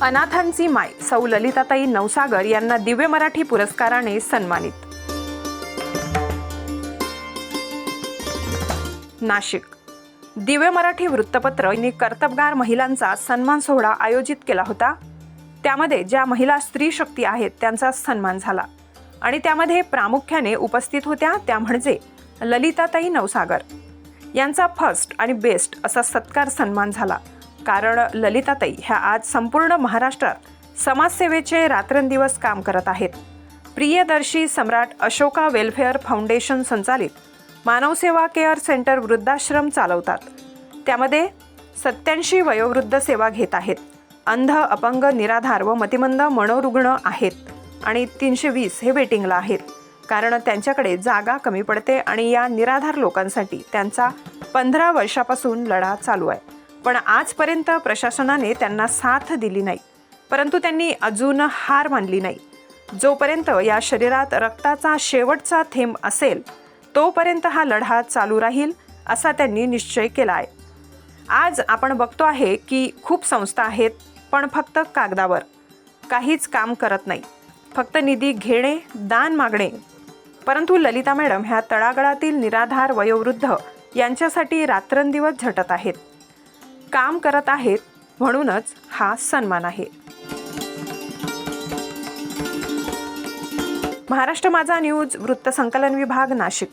अनाथांची माय सौ ललिताताई नवसागर यांना दिव्य मराठी पुरस्काराने सन्मानित. नाशिक. दिव्य मराठी वृत्तपत्र यांनी कर्तबगार महिलांचा सन्मान सोहळा आयोजित केला होता. त्यामध्ये ज्या महिला स्त्री शक्ती आहेत त्यांचा सन्मान झाला. आणि त्यामध्ये प्रामुख्याने उपस्थित होत्या त्या म्हणजे ललिताताई नवसागर. यांचा फर्स्ट आणि बेस्ट असा सत्कार सन्मान झाला. कारण ललिताताई ह्या आज संपूर्ण महाराष्ट्रात समाजसेवेचे रात्रंदिवस काम करत आहेत. प्रियदर्शी सम्राट अशोका वेलफेअर फाउंडेशन संचालित मानवसेवा केअर सेंटर वृद्धाश्रम चालवतात. त्यामध्ये सत्याऐंशी वयोवृद्ध सेवा घेत आहेत. अंध अपंग निराधार व मतिमंद मनोरुग्ण आहेत. आणि तीनशे वीस हे वेटिंगला आहेत. कारण त्यांच्याकडे जागा कमी पडते आणि या निराधार लोकांसाठी त्यांचा पंधरा वर्षापासून लढा चालू आहे. पण आजपर्यंत प्रशासनाने त्यांना साथ दिली नाही. परंतु त्यांनी अजून हार मानली नाही. जोपर्यंत या शरीरात रक्ताचा शेवटचा थेंब असेल तोपर्यंत हा लढा चालू राहील असा त्यांनी निश्चय केला आहे. आज आपण बघतो आहे की खूप संस्था आहेत पण फक्त कागदावर. काहीच काम करत नाही. फक्त निधी घेणे दान मागणे. परंतु ललिता मॅडम ह्या तळागळातील निराधार वयोवृद्ध यांच्यासाठी रात्रंदिवस झटत आहेत. काम करत आहेत म्हणूनच हा सन्मान आहे. महाराष्ट्र माझा न्यूज वृत्तसंकलन विभाग नाशिक.